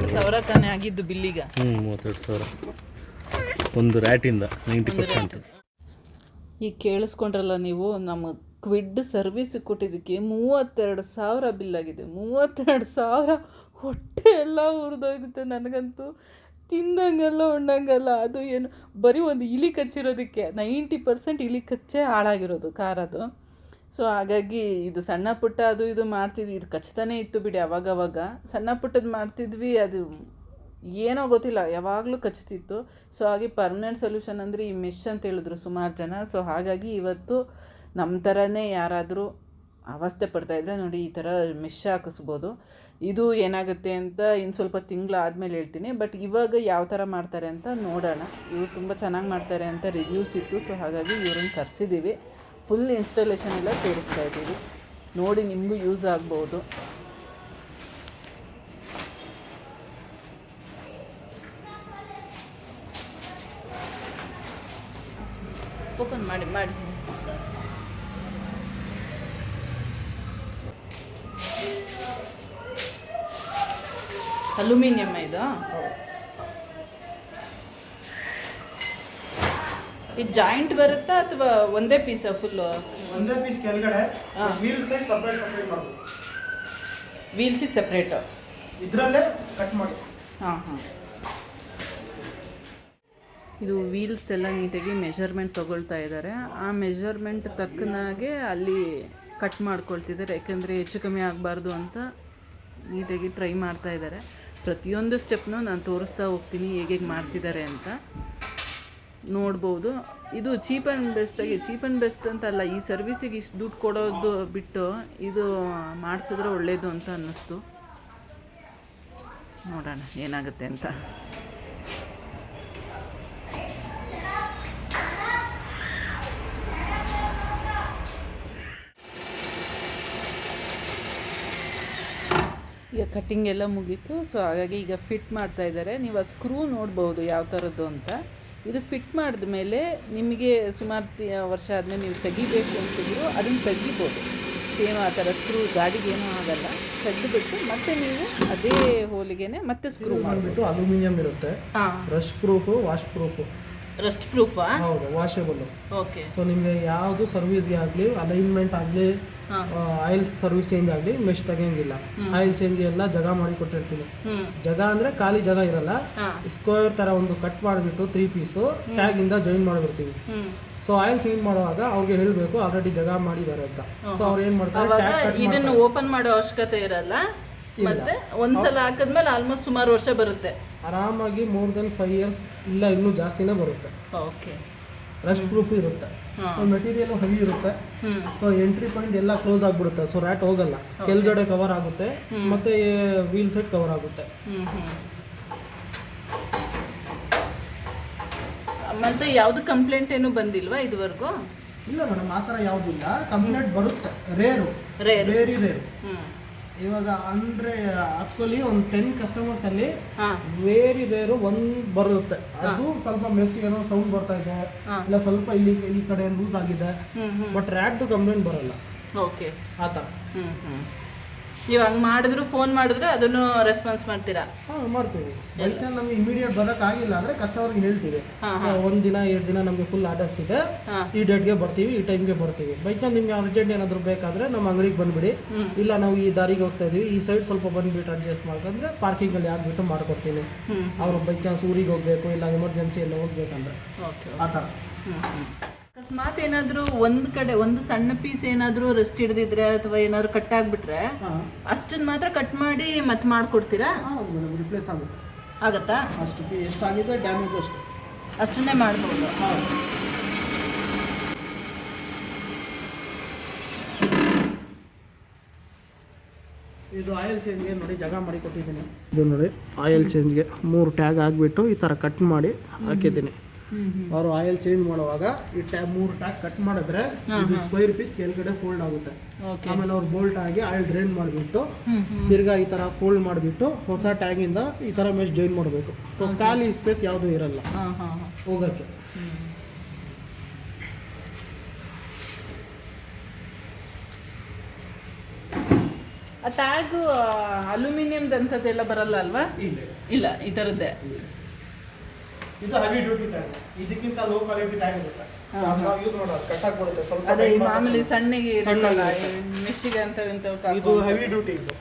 ಮೂವತ್ತೆರಡು ಸಾವಿರ ತಾನೇ ಆಗಿದ್ದು ಬಿಲ್ಲಿಗ. ಹ್ಞೂ ಮೂವತ್ತೆರಡು ಸಾವಿರ. ಒಂದು ರ್ಯಾಟಿಂದ ನೈಂಟಿ ಪರ್ಸೆಂಟ್. ಈಗ ಕೇಳಿಸ್ಕೊಂಡ್ರಲ್ಲ ನೀವು ನಮ್ಮ ಕ್ವಿಡ್ ಸರ್ವಿಸ್ ಕೊಟ್ಟಿದ್ದಕ್ಕೆ ಮೂವತ್ತೆರಡು ಸಾವಿರ ಬಿಲ್ ಆಗಿದೆ ಮೂವತ್ತೆರಡು ಸಾವಿರ ಹೊಟ್ಟೆ ಎಲ್ಲ ಉರಿದೋಗುತ್ತೆ ನನಗಂತೂ. ತಿಂದಂಗಲ್ಲ ಉಣ್ಣಂಗಲ್ಲ ಅದು ಏನು ಬರೀ ಒಂದು ಇಲಿ ಕಚ್ಚಿರೋದಕ್ಕೆ ನೈಂಟಿ ಪರ್ಸೆಂಟ್ ಇಲಿ ಕಚ್ಚೇ ಹಾಳಾಗಿರೋದು ಕಾರದು ಸೊ ಹಾಗಾಗಿ ಇದು ಸಣ್ಣ ಪುಟ್ಟ ಅದು ಇದು ಮಾಡ್ತಿದ್ವಿ. ಇದು ಕಚ್ತಾನೇ ಇತ್ತು ಬಿಡಿ ಅವಾಗವಾಗ. ಸಣ್ಣ ಪುಟ್ಟದ್ದು ಮಾಡ್ತಿದ್ವಿ, ಅದು ಏನೋ ಗೊತ್ತಿಲ್ಲ, ಯಾವಾಗಲೂ ಕಚ್ತಿತ್ತು ಸೊ ಹಾಗೆ ಪರ್ಮನೆಂಟ್ ಸೊಲ್ಯೂಷನ್ ಅಂದರೆ ಈ ಮೆಶ್ ಅಂತ ಹೇಳಿದ್ರು ಸುಮಾರು ಜನ. ಸೊ ಹಾಗಾಗಿ ಇವತ್ತು ನಮ್ಮ ಥರನೇ ಯಾರಾದರೂ ಅವಸ್ಥೆ ಪಡ್ತಾಯಿದ್ರೆ ನೋಡಿ ಈ ಥರ ಮೆಶ್ ಹಾಕಿಸ್ಬೋದು. ಇದು ಏನಾಗುತ್ತೆ ಅಂತ ಇನ್ನು ಸ್ವಲ್ಪ ತಿಂಗಳು ಆದಮೇಲೆ ಹೇಳ್ತೀನಿ. ಬಟ್ ಇವಾಗ ಯಾವ ಥರ ಮಾಡ್ತಾರೆ ಅಂತ ನೋಡೋಣ. ಇವ್ರು ತುಂಬ ಚೆನ್ನಾಗಿ ಮಾಡ್ತಾರೆ ಅಂತ ರಿವ್ಯೂಸ್ ಇತ್ತು. ಸೊ ಹಾಗಾಗಿ ಇವ್ರನ್ನ ಕರೆಸಿದ್ದೀವಿ ಫುಲ್ ಇನ್ಸ್ಟಾಲೇಷನ್ ಎಲ್ಲ ತೋರಿಸ್ತಾ ಇದ್ದೀವಿ. ನೋಡಿ ನಿಮಗೂ ಯೂಸ್ ಆಗ್ಬೋದು. ಓಪನ್ ಮಾಡಿ ಮಾಡಿ. ಅಲ್ಯೂಮಿನಿಯಮ್ ಇದು? ಇದು ಜಾಯಿಂಟ್ ಬರುತ್ತಾ ಅಥವಾ ಒಂದೇ ಪೀಸ ಫುಲ್ಲು ಒಂದೇ ಪೀಸ್ ಕೆಳಗಡೆ wheel side separate separate wheel ವೀಲ್ಸಿಗೆ separate ಇದರಲ್ಲೇ ಕಟ್ ಮಾಡಿ. ಹಾಂ ಹಾಂ. ಇದು ವೀಲ್ಸ್ ಎಲ್ಲ ನೀಟಾಗಿ ಮೆಷರ್ಮೆಂಟ್ ತಗೊಳ್ತಾ ಇದ್ದಾರೆ ಆ ಮೆಷರ್ಮೆಂಟ್ ತಕ್ಕನಾಗೆ ಅಲ್ಲಿ ಕಟ್ ಮಾಡ್ಕೊಳ್ತಿದ್ದಾರೆ ಯಾಕೆಂದರೆ ಹೆಚ್ಚು ಕಮ್ಮಿ ಆಗಬಾರ್ದು ಅಂತ ನೀಟಾಗಿ ಟ್ರೈ ಮಾಡ್ತಾ ಇದ್ದಾರೆ ಪ್ರತಿಯೊಂದು ಸ್ಟೆಪ್ನೂ ನಾನು ತೋರಿಸ್ತಾ ಹೋಗ್ತೀನಿ ಹೇಗೆ ಹೇಗೆ ಮಾಡ್ತಿದ್ದಾರೆ ಅಂತ. ನೋಡ್ಬೋದು. ಇದು ಚೀಪ್ ಆ್ಯಂಡ್ ಬೆಸ್ಟಾಗಿ ಚೀಪ್ ಆ್ಯಂಡ್ ಬೆಸ್ಟ್ ಅಂತಲ್ಲ ಈ ಸರ್ವಿಸಿಗೆ ಇಷ್ಟು ದುಡ್ಡು ಕೊಡೋದು ಬಿಟ್ಟು ಇದು ಮಾಡಿಸಿದ್ರೆ ಒಳ್ಳೆಯದು ಅಂತ ಅನ್ನಿಸ್ತು. ನೋಡೋಣ, ಏನಾಗುತ್ತೆ ಅಂತ. ಈಗ ಕಟ್ಟಿಂಗ್ ಎಲ್ಲ ಮುಗೀತು ಸೊ ಹಾಗಾಗಿ ಈಗ ಫಿಟ್ ಮಾಡ್ತಾ ಇದ್ದಾರೆ. ನೀವು ಆ ಸ್ಕ್ರೂ ನೋಡ್ಬೋದು ಯಾವ ಥರದ್ದು ಅಂತ. ಇದು ಫಿಟ್ ಮಾಡಿದ ಮೇಲೆ ನಿಮಗೆ ಸುಮಾರು ವರ್ಷ ಆದಮೇಲೆ ನೀವು ತೆಗಿಬೇಕು ಅಂತಿದ್ರು ಅದನ್ನು ತೆಗಿಬೋದು. ಸೇಮ್ ಆ ಥರ ಸ್ಕ್ರೂ ಗಾಡಿಗೆ ಏನೂ ಆಗಲ್ಲ. ತೆಗೆದುಬಿಟ್ಟು ಮತ್ತೆ ನೀವು ಅದೇ ಹೋಲಿಗೆನೆ ಮತ್ತೆ ಸ್ಕ್ರೂ ಮಾಡಿ ಮಾಡಿಬಿಟ್ಟು ಅಲ್ಯೂಮಿನಿಯಂ ಇರುತ್ತೆ. ಹಾಂ. Rush proof wash proof rust proof ಹೌದು ವಾಷೇಬಲ್ ಓಕೆ ಸೊ ನಿಮಗೆ ಯಾವುದು ಸರ್ವಿಸ್ಗೆ ಆಗಲಿ ಅಲೈನ್ಮೆಂಟ್ ಆಗಲಿ ಆಯಿಲ್ ಸರ್ವಿಸ್ ಚೇಂಜ್ ಆಗಲಿ ಮೆಶ್ ತೆಗಿಯಂಗಿಲ್ಲ. ಆಯಿಲ್ ಚೇಂಜ್ ಎಲ್ಲ ಜಾಗ ಮಾಡಿ ಕೊಟ್ಟಿರ್ತೀನಿ. ಜಗ ಅಂದರೆ ಖಾಲಿ ಜಾಗ ಇರಲ್ಲ. ಸ್ಕ್ವೇರ್ ತರ ಒಂದು ಕಟ್ ಮಾಡಿಬಿಟ್ಟು ತ್ರೀ ಪೀಸು ಇಂದ ಜಾಯಿನ್ ಮಾಡಿಬಿಡ್ತೀವಿ. ಸೊ ಆಯಿಲ್ ಚೇಂಜ್ ಮಾಡುವಾಗ ಅವ್ರಿಗೆ ಹೇಳಬೇಕು ಆಲ್ರೆಡಿ ಜಾಗ ಮಾಡಿದ್ದಾರೆ ಅಂತ. ಸೊ ಅವ್ರು ಏನು ಮಾಡ್ತಾರೆ? ಇದನ್ನು ಓಪನ್ ಮಾಡೋ ಅವಶ್ಯಕತೆ ಇರಲ್ಲ? ಮತ್ತೆ ಒಂದ್ಸಲ ಹಾಕಿದ್ಮೇಲೆ ಆಲ್ಮೋಸ್ಟ್ ಸುಮಾರು ವರ್ಷ ಬರುತ್ತೆ. ಆರಾಮಾಗಿ ಮೋರ್ ದನ್ ಫೈವ್ ಇಯರ್ಸ್ ಇಲ್ಲ ಇನ್ನೂ ಜಾಸ್ತಿನೇ ಬರುತ್ತೆ. ಓಕೆ ರಶ್ ಪ್ರೂಫ್ ಇರುತ್ತೆ. ಮೆಟೀರಿಯಲ್ ಹೆವಿ ಇರುತ್ತೆ. ಸೊ ಎಂಟ್ರಿ ಪಾಯಿಂಟ್ ಎಲ್ಲ ಕ್ಲೋಸ್ ಆಗ್ಬಿಡುತ್ತೆ. ಸೊ ರ್ಯಾಟ್ ಹೋಗಲ್ಲ. ಕೆಳಗಡೆ ಕವರ್ ಆಗುತ್ತೆ. ಮತ್ತೆ ವೀಲ್ ಸೆಟ್ ಕವರ್ ಆಗುತ್ತೆ. ಮತ್ತೆ ಯಾವ್ದು ಕಂಪ್ಲೇಂಟ್ ಏನು ಬಂದಿಲ್ವಾ ಇದುವರೆಗೂ? ಇಲ್ಲ ಮೇಡಮ್ ಆ ಥರ ಯಾವುದಿಲ್ಲ ಕಂಪ್ಲೇಂಟ್ ಬರುತ್ತೆ. ರೇರು ರೇರ್ ರೇರು ಹ್ಞೂ ಇವಾಗ ಅಂದ್ರೆ ಆಕ್ಚುಲಿ ಒಂದು ಟೆನ್ ಕಸ್ಟಮರ್ಸ್ ಅಲ್ಲಿ ವೇರಿ ರೇರು ಒಂದು ಬರುತ್ತೆ. ಅದು ಸ್ವಲ್ಪ ಮೆಸ್ ಏನೋ ಸೌಂಡ್ ಬರ್ತಾ ಇದೆ. ಇಲ್ಲ ಸ್ವಲ್ಪ ಇಲ್ಲಿ ಈ ಕಡೆ ಲೂಸ್ ಆಗಿದೆ. ಬಟ್ ರ್ಯಾಟ್ ಕಂಪ್ಲೇಂಟ್ ಬರಲ್ಲ. ಓಕೆ ಆ ಥರ ನೀವು ಹಂಗೆ ಮಾಡಿದ್ರು ಫೋನ್ ಮಾಡಿದ್ರೆ ಅದನ್ನು ರೆಸ್ಪಾನ್ಸ್ ಮಾಡ್ತೀರಾ? ಹಾಂ ಮಾಡ್ತೀವಿ. ಬೈ ಚಾನ್ಸ್ ನಮಗೆ ಇಮಿಡಿಯೇಟ್ ಬರೋಕ್ಕಾಗಿಲ್ಲ ಅಂದರೆ ಕಸ್ಟಮರ್ಗೆ ಹೇಳ್ತೀವಿ. ಒಂದು ದಿನ ಎರಡು ದಿನ ನಮಗೆ ಫುಲ್ ಆರ್ಡರ್ಸ್ ಇದೆ. ಈ ಡೇಟ್ಗೆ ಬರ್ತೀವಿ ಈ ಟೈಮ್ಗೆ ಬರ್ತೀವಿ. ಬೈ ಚಾನ್ಸ್ ನಿಮ್ಗೆ ಅರ್ಜೆಂಟ್ ಏನಾದರೂ ಬೇಕಾದ್ರೆ ನಮ್ಮ ಅಂಗಡಿಗೆ ಬಂದುಬಿಡಿ. ಇಲ್ಲ ನಾವು ಈ ದಾರಿಗೆ ಹೋಗ್ತಾ ಇದೀವಿ ಈ ಸೈಡ್ ಸ್ವಲ್ಪ ಬಂದುಬಿಟ್ಟು ಅಡ್ಜಸ್ಟ್ ಮಾಡ್ಕೊಂಡ್ರೆ ಪಾರ್ಕಿಂಗಲ್ಲಿ ಹಾಕ್ಬಿಟ್ಟು ಮಾಡ್ಕೊಡ್ತೀನಿ. ಅವ್ರ ಬೈ ಚಾನ್ಸ್ ಊರಿಗೆ ಹೋಗಬೇಕು ಇಲ್ಲ ಎಮರ್ಜೆನ್ಸಿ ಎಲ್ಲ ಹೋಗ್ಬೇಕಂದ್ರೆ. ಆ ಥರ. ಅಕಸ್ಮಾತ್ ಏನಾದ್ರೂ ಒಂದ್ ಕಡೆ ಒಂದು ಸಣ್ಣ ಪೀಸ್ ಏನಾದ್ರೂ ರೆಸ್ಟ್ ಹಿಡಿದಿದ್ರೆ ಅಥವಾ ಏನಾದ್ರು ಕಟ್ ಆಗ್ಬಿಟ್ರೆ ಅಷ್ಟನ್ನ ಮಾತ್ರ ಕಟ್ ಮಾಡಿ ಮತ್ತೆ ಮಾಡ್ಕೊಡ್ತೀರಾ? ರಿಪ್ಲೇಸ್ ಆಗುತ್ತೆ. ಆಗತ್ತಾ? ಅಷ್ಟು ಎಷ್ಟು ಆಗಿದೆ ಡ್ಯಾಮೇಜ್ ಅಷ್ಟು. ಅಷ್ಟನ್ನೇ ಮಾಡ್ಬೋದು. ಇದು ಆಯಿಲ್ ಚೇಂಜ್ಗೆ ನೋಡಿ ಜಾಗ ಮಾಡಿ ಕೊಟ್ಟಿದ್ದೀನಿ ಇದು ನೋಡಿ ಆಯಿಲ್ ಚೇಂಜ್ಗೆ ಮೂರು ಟ್ಯಾಗ್ ಆಗಿಬಿಟ್ಟು ಈ ಥರ ಕಟ್ ಮಾಡಿ ಹಾಕಿದ್ದೀನಿ. ಅವರು ಆಯಿಲ್ ಚೇಂಜ್ ಮಾಡುವಾಗ ಈ ಟ್ಯಾಬ್ ಮೂರು ಟ್ಯಾಕ್ ಕಟ್ ಮಾಡಿದ್ರೆ ಇದು ಸ್ಕ್ವೇರ್ ಪೀಸ್ ಕೆಳಗಡೆ ಫೋಲ್ಡ್ ಆಗುತ್ತೆ. ಆಮೇಲೆ ಅವ್ರು ಬೋಲ್ಟ್ ಆಗಿ ಆಯಿಲ್ ಡ್ರೈನ್ ಮಾಡಿಬಿಟ್ಟು ತಿರ್ಗಾ ಈ ತರ ಫೋಲ್ಡ್ ಮಾಡಿಬಿಟ್ಟು ಹೊಸ ಟ್ಯಾಗ್ ಇಂದ ಈ ತರ ಮೆಶ್ ಜಾಯಿನ್ ಮಾಡಬೇಕು. ಸೊ ಖಾಲಿ ಸ್ಪೇಸ್ ಯಾವುದು ಇರಲ್ಲ. ಹೋಗಕ್ಕೆ. ಟ್ಯಾಗ್ ಅಂಥದ್ದೆಲ್ಲ ಬರಲ್ಲ ಅಲ್ವಾ? ಇಲ್ಲ. ಇಲ್ಲ ಈ ಥರದ್ದೇ. ಇದು ಹೆವಿ ಡ್ಯೂಟಿ ಟ್ಯಾಗ್ ಇದಕ್ಕಿಂತ ಲೋ ಕ್ವಾಲಿಟಿ ಟ್ಯಾಗ್ ಇರುತ್ತೆ. ನಾವು ಯೂಸ್ ಮಾಡೋದು ಕಟ್ ಆಗ್ಬಿಡುತ್ತೆ. ಸ್ವಲ್ಪ ಅದೇ ಈ time ಮಾಮೂಲಿ ಸಣ್ಣಗೆ ಸಣ್ಣಲ್ಲ ಅಂತ ಇದು ಹೆವಿ ಡ್ಯೂಟಿ ಇದು.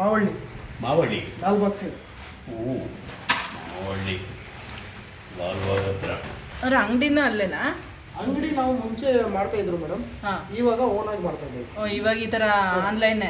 ಮಾವಳ್ಳಿ. ಮಾವಳ್ಳಿ. ನಾಲ್ ಬಾಕ್ಸ್ ಇದೆ. ಮಾವಳ್ಳಿ. ಲಾಲ್ಬಾಗ್ ಹತ್ರ. ಅವ್ರ ಅಂಗಡಿನ ಅಲ್ಲೇನಾ? ಅಂಗಡಿ ನಾವು ಮುಂಚೆ ಮಾಡ್ತಾ ಇದ್ರು ಮೇಡಮ್. ಹಾ. ಇವಾಗ ಓನ್ ಆಗಿ ಮಾಡ್ತಾ ಇದ್ದೀವಿ. ಓ ಇವಾಗ ಈ ಥರ ಆನ್ಲೈನ್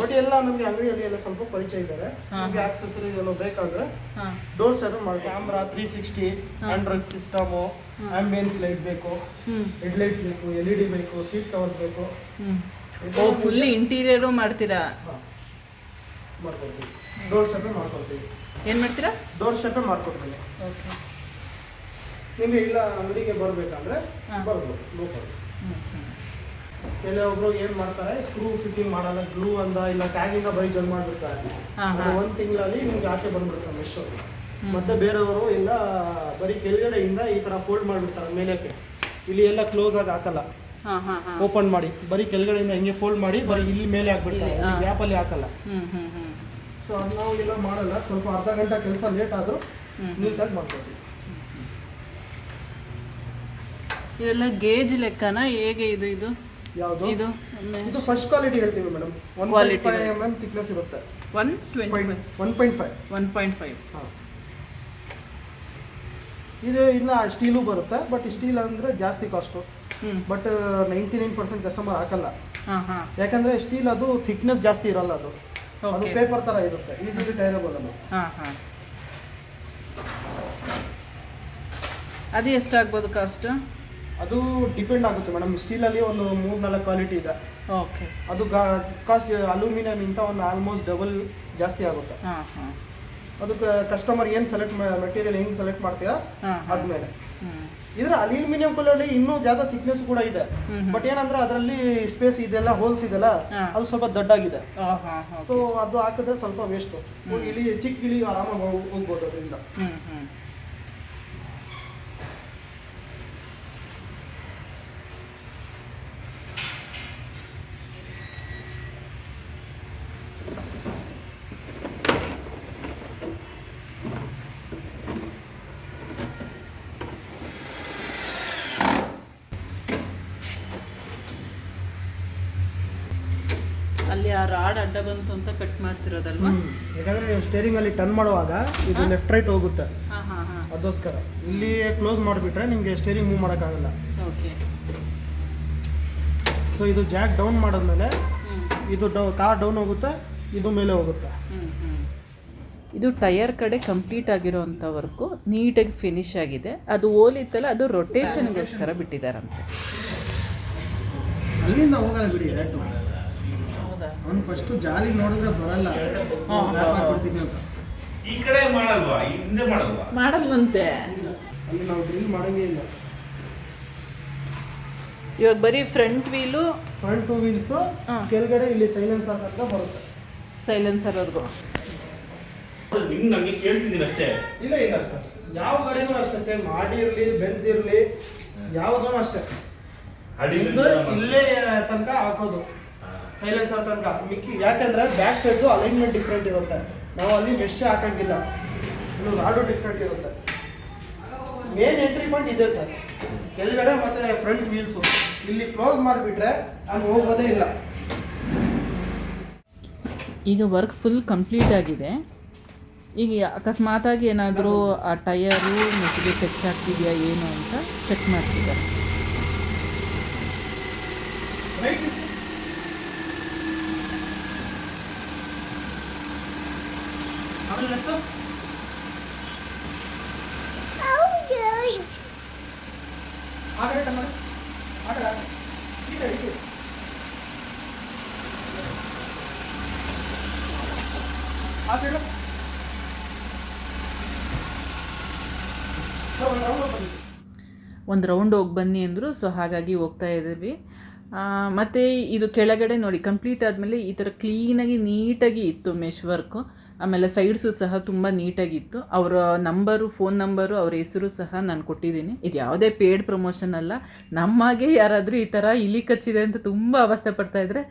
ಬಟ್ ಎಲ್ಲ ನಮಗೆ ಅಂಗಡಿಯಲ್ಲಿ ಎಲ್ಲ ಸ್ವಲ್ಪ ಪರಿಚಯ ಇದ್ದಾರೆ. ನಮಗೆ ಆಕ್ಸೆಸರೀಸ್ ಎಲ್ಲ ಬೇಕಾದ್ರೆ ಹಾಂ. ಡೋರ್ ಸೆಟ್ ಮಾಡಿ camera three sixty. Android system ambience light ಬೇಕು ಹೆಡ್ ಲೈಟ್ ಬೇಕು ಎಲ್ ಇ ಡಿ ಬೇಕು ಸೀಟ್ ಕವರ್ಸ್ ಬೇಕು. ಹ್ಞೂ ಓ ಫುಲ್ ಇಂಟೀರಿಯರು ಮಾಡ್ತೀರಾ? ಹಾ. ಮಾಡ್ಕೊಡ್ತೀವಿ. ಡೋರ್ ಸ್ಟೆಪ್ ಮಾಡ್ಕೊಡ್ತೀವಿ. ಏನ್ ಮಾಡ್ತೀರಾ? ಡೋರ್ ಸ್ಟೆಪ್ ಮಾಡ್ಕೊಡ್ತೀವಿ. ಓಕೆ ನಿಮಗೆ ಇಲ್ಲ ಅಂಗಡಿಗೆ ಬರಬೇಕಂದ್ರೆ. ಬರ್ಬೋದು ಹ್ಞೂ ಕೆಲವೊಬ್ರು ಏನ್ ಮಾಡ್ತಾರೆ ಸ್ಕ್ರೂ ಫಿಟ್ಟಿಂಗ್ ಮಾಡಲ್ಲ ಗ್ಲೂ ಅಂದ ಇಲ್ಲ ಟ್ಯಾಗಿಂದ ಬೈ ಜಲ್ ಮಾಡ್ಬಿಡ್ತಾರೆ. ಒಂದ್ ತಿಂಗಳಲ್ಲಿ ನಿಮ್ಗೆ ಆಚೆ ಬಂದ್ಬಿಡ್ತಾರೆ ಮೆಶ್ ಮತ್ತೆ ಬೇರೆಯವರು ಇಲ್ಲ ಬರೀ ಕೆಳಗಡೆಯಿಂದ ಈ ತರ ಫೋಲ್ಡ್ ಮಾಡ್ಬಿಡ್ತಾರೆ ಮೇಲಕ್ಕೆ. ಇಲ್ಲಿ ಎಲ್ಲ ಕ್ಲೋಸ್ ಆಗಿ ಹಾಕಲ್ಲ. ಓಪನ್ ಮಾಡಿ. ಬರೀ ಕೆಳಗಡೆಯಿಂದ ಹಿಂಗೆ ಫೋಲ್ಡ್ ಮಾಡಿ ಬರೀ ಇಲ್ಲಿ ಮೇಲೆ ಹಾಕ್ಬಿಡ್ತಾರೆ. ಗ್ಯಾಪ್ ಅಲ್ಲಿ ಹಾಕಲ್ಲ. ಸೊ ಅದು ನಾವು ಇಲ್ಲ ಮಾಡಲ್ಲ. ಸ್ವಲ್ಪ ಅರ್ಧ ಗಂಟೆ ಕೆಲಸ ಲೇಟ್ ಆದ್ರೂ. ನೀಟಾಗಿ ಮಾಡ್ಕೊತೀವಿ. ಇದೆಲ್ಲ ಗೇಜ್ ಲೆಕ್ಕನಾ? ಹೇಗೆ ಇದು ಇದು? ಯಾವುದು? ಇದು ಇದು ಫಸ್ಟ್ ಕ್ವಾಲಿಟಿ ಹೇಳ್ತೀವಿ madam one quality five M M thickness ಇರುತ್ತೆ. One twenty one point five one point five ಹಾಂ. ಇದು ಇನ್ನು ಸ್ಟೀಲು ಬರುತ್ತೆ ಬಟ್ ಸ್ಟೀಲ್ ಅಂದರೆ ಜಾಸ್ತಿ cost but ninety nine percent customer ಹಾಕಲ್ಲ. ಹಾಂ ಹಾಂ. ಯಾಕಂದರೆ ಸ್ಟೀಲ್ ಅದು ಥಿಕ್ನೆಸ್ ಜಾಸ್ತಿ ಇರಲ್ಲ ಅದು. ಅದು ಪೇಪರ್ ಥರ ಇರುತ್ತೆ ಈಸಿಲಿ ಟೈರಬಲ್ ಅದು. ಹಾಂ ಹಾಂ. ಅದು ಎಷ್ಟಾಗ್ಬೋದು ಕಾಸ್ಟ್ ಅದು ಡಿಪೆಂಡ್ ಆಗುತ್ತೆ ಮೇಡಮ್ ಸ್ಟೀಲಲ್ಲಿ ಒಂದು ಮೂರು ನಾಲ್ಕು ಕ್ವಾಲಿಟಿ ಇದೆ. ಓಕೆ ಅದು ಕಾಸ್ಟ್ ಅಲ್ಯೂಮಿನಿಯಂ ಇಂತ ಒಂದು ಆಲ್ಮೋಸ್ಟ್ ಡಬಲ್ ಜಾಸ್ತಿ ಆಗುತ್ತೆ. ಅದಕ್ಕೆ ಕಸ್ಟಮರ್ ಏನು ಸೆಲೆಕ್ಟ್ ಮೆಟೀರಿಯಲ್ ಹೆಂಗೆ ಸೆಲೆಕ್ಟ್ ಮಾಡ್ತೀರಾ ಅದ್ಮೇಲೆ. ಇದ್ರ ಅಲ್ಯೂಮಿನಿಯಂ ಕಲರ್ಲಿ ಇನ್ನೂ ಜಾದ ಥಿಕ್ನೆಸ್ ಕೂಡ ಇದೆ. ಬಟ್ ಏನಂದ್ರೆ ಅದರಲ್ಲಿ ಸ್ಪೇಸ್ ಇದೆಲ್ಲ ಹೋಲ್ಸ್ ಇದೆಲ್ಲ. ಅದು ಸ್ವಲ್ಪ ದೊಡ್ಡಾಗಿದೆ. ಸೊ ಅದು ಹಾಕಿದ್ರೆ ಸ್ವಲ್ಪ ವೇಸ್ಟ್ ಇಲ್ಲಿ ಚಿಕ್ಕ ಇಳಿ ಆರಾಮಾಗಿ ಹೋಗ್- ಹೋಗ್ಬೋದು ಅದರಿಂದ. ಅಲ್ಲಿ ಆ ರಾಡ್ ಅಡ್ಡ ಬಂತು ಅಂತ ಕಟ್ ಮಾಡ್ತಿರೋದಲ್ವಾ? ಯಾಕಂದ್ರೆ ನೀವು ಸ್ಟೇರಿಂಗ್ ಅಲ್ಲಿ ಟರ್ನ್ ಮಾಡುವಾಗ ಇದು. ಲೆಫ್ಟ್ ರೈಟ್ ಹೋಗುತ್ತೆ. ಹಾಂ ಹಾಂ ಹಾಂ. ಅದಕ್ಕೋಸ್ಕರ. ಇಲ್ಲಿ ಕ್ಲೋಸ್ ಮಾಡಿಬಿಟ್ರೆ ನಿಮಗೆ ಸ್ಟೇರಿಂಗ್ ಮೂವ್ ಮಾಡೋಕ್ಕಾಗಲ್ಲ. ಓಕೆ ಸೊ ಇದು ಜಾಕ್ ಡೌನ್ ಮಾಡಿದ್ಮೇಲೆ ಇದು ಡೌ ಕಾರ್ ಡೌನ್ ಹೋಗುತ್ತೆ ಇದು ಮೇಲೆ ಹೋಗುತ್ತೆ. ಇದು ಟಯರ್ ಕಡೆ ಕಂಪ್ಲೀಟ್ ಆಗಿರೋವಂಥ ವರ್ಕು ನೀಟಾಗಿ ಫಿನಿಶ್ ಆಗಿದೆ. ಅದು ಓಲಿತ್ತಲ್ಲ ಅದು ರೊಟೇಷನ್ಗೋಸ್ಕರ ಬಿಟ್ಟಿದ್ದಾರಂತೆ. ಅಲ್ಲಿಂದ ಹೋಗಲ್ಲ ಬಿಡಿ ಅವ್ನು ಫಸ್ಟ್ ಜಾಲಿ ನೋಡಿದ್ರೆ ಬರಲ್ಲ. ಅಂತ. ಈ ಕಡೆ ಮಾಡಲ್ವಾ? ಹಿಂದೆ ಮಾಡಲ್ವಾ? ಮಾಡಲ್ವಂತೆ. ಅಲ್ಲಿ ನಾವು ಡ್ರಿಲ್ ಮಾಡಂಗೇ ಇಲ್ಲ. ಇವಾಗ ಬರೀ front wheel front two wheels ಕೆಳಗಡೆ ಇಲ್ಲಿ ಸೈಲೆನ್ಸರ್ ಅಂತ ಬರುತ್ತೆ. ಸೈಲೆನ್ಸರ್ವರೆಗೂ ನಿಮ್ ನನಗೆ ಕೇಳ್ತಿದ್ದೀನಿ ಅಷ್ಟೇ. ಇಲ್ಲ ಇಲ್ಲ ಸರ್. ಯಾವ ಗಾಡಿನೂ ಅಷ್ಟೇ ಸೇಮ್ ಆಡಿ ಇರಲಿ ಬೆನ್ಸ್ ಇರಲಿ ಯಾವುದೂ ಅಷ್ಟೇ. ಅಡಿಲಿಂದ ಇಲ್ಲೇ ತನಕ ಹಾಕೋದು. ಸೈಲೆನ್ಸರ್ ತನಕ. ಮಿಕ್ಕಿ ಯಾಕಂದ್ರೆ ಬ್ಯಾಕ್ ಸೈಡ್ ಅಲೈನ್ಮೆಂಟ್ ಡಿಫ್ರೆಂಟ್ ಇರುತ್ತೆ. ನಾವು ಅಲ್ಲಿ ಮೆಶ್ ಹಾಕಂಗಿಲ್ಲ. ಇನ್ನು ರಾಡು ಡಿಫ್ರೆಂಟ್ ಇರುತ್ತೆ. ಮೇನ್ ಎಂಟ್ರಿ ಪಾಯಿಂಟ್ ಇದೆ ಸರ್ ಕೆಳಗಡೆ ಮತ್ತೆ ಫ್ರಂಟ್ ವೀಲ್ಸು ಇಲ್ಲಿ ಕ್ಲೋಸ್ ಮಾಡಿಬಿಟ್ರೆ ನಾನು ಹೋಗೋದೇ ಇಲ್ಲ. ಈಗ ವರ್ಕ್ ಫುಲ್ ಕಂಪ್ಲೀಟ್ ಆಗಿದೆ. ಈಗ ಅಕಸ್ಮಾತಾಗಿ ಏನಾದರೂ ಆ ಟಯರು ಮೆಸಿಗೆ ಟಚ್ ಆಗ್ತಿದೆಯಾ, ಏನು ಅಂತ ಚೆಕ್ ಮಾಡ್ತಿದ್ದಾರೆ ರೈಟ್ ಆಮೇಲೆ ಲೆಫ್ಟ್ ಆ ಕಡೆ turn ಮಾಡು. ಆ ಕಡೆ, ಆ ಕಡೆ. ಈ side, ಆ side. ಒಂದು ಒಂದು ರೌಂಡ್ ಹೋಗಿ ಬನ್ನಿ ಅಂದರು ಸೊ ಹಾಗಾಗಿ ಹೋಗ್ತಾ ಇದ್ದೀವಿ ಮತ್ತು ಇದು ಕೆಳಗಡೆ ನೋಡಿ ಕಂಪ್ಲೀಟ್ ಆದಮೇಲೆ ಈ ಥರ ಕ್ಲೀನಾಗಿ ನೀಟಾಗಿ ಇತ್ತು ಮೆಶ್ ವರ್ಕು ಆಮೇಲೆ ಸೈಡ್ಸು ಸಹ ತುಂಬ ನೀಟಾಗಿತ್ತು. ಅವರ ನಂಬರು, ಫೋನ್ ನಂಬರು, ಅವ್ರ ಹೆಸರು ಸಹ ನಾನು ಕೊಟ್ಟಿದ್ದೀನಿ. ಇದು ಯಾವುದೇ ಪೇಯ್ಡ್ ಪ್ರಮೋಷನ್ ಅಲ್ಲ. ನಮಗೆ ಯಾರಾದರೂ ಈ ಥರ ಇಲಿ ಕಚ್ಚಿದೆ ಅಂತ ತುಂಬ ಅವಸ್ಥೆ ಪಡ್ತಾ ಇದ್ದರೆ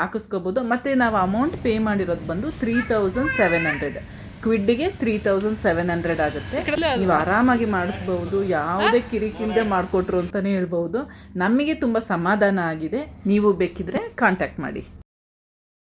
ಹಾಕಿಸ್ಕೋಬೋದು. ಮತ್ತು ನಾವು ಅಮೌಂಟ್ ಪೇ ಮಾಡಿರೋದು ಬಂದು ತ್ರೀ ತೌಸಂಡ್ ಸೆವೆನ್ ಹಂಡ್ರೆಡ್ ಕ್ವಿಡ್ಗೆ ತ್ರೀ ತೌಸಂಡ್ ಸೆವೆನ್ ಹಂಡ್ರೆಡ್ ಆಗುತ್ತೆ. ನೀವು ಆರಾಮಾಗಿ ಮಾಡಿಸ್ಬೋದು ಯಾವುದೇ ಕಿರಿಕಿಲ್ದೆ ಮಾಡಿಕೊಟ್ರು ಅಂತಲೇ ಹೇಳ್ಬೋದು ನಮಗೆ ತುಂಬ ಸಮಾಧಾನ ಆಗಿದೆ. ನೀವು ಬೇಕಿದ್ರೆ ಕಾಂಟ್ಯಾಕ್ಟ್ ಮಾಡಿ.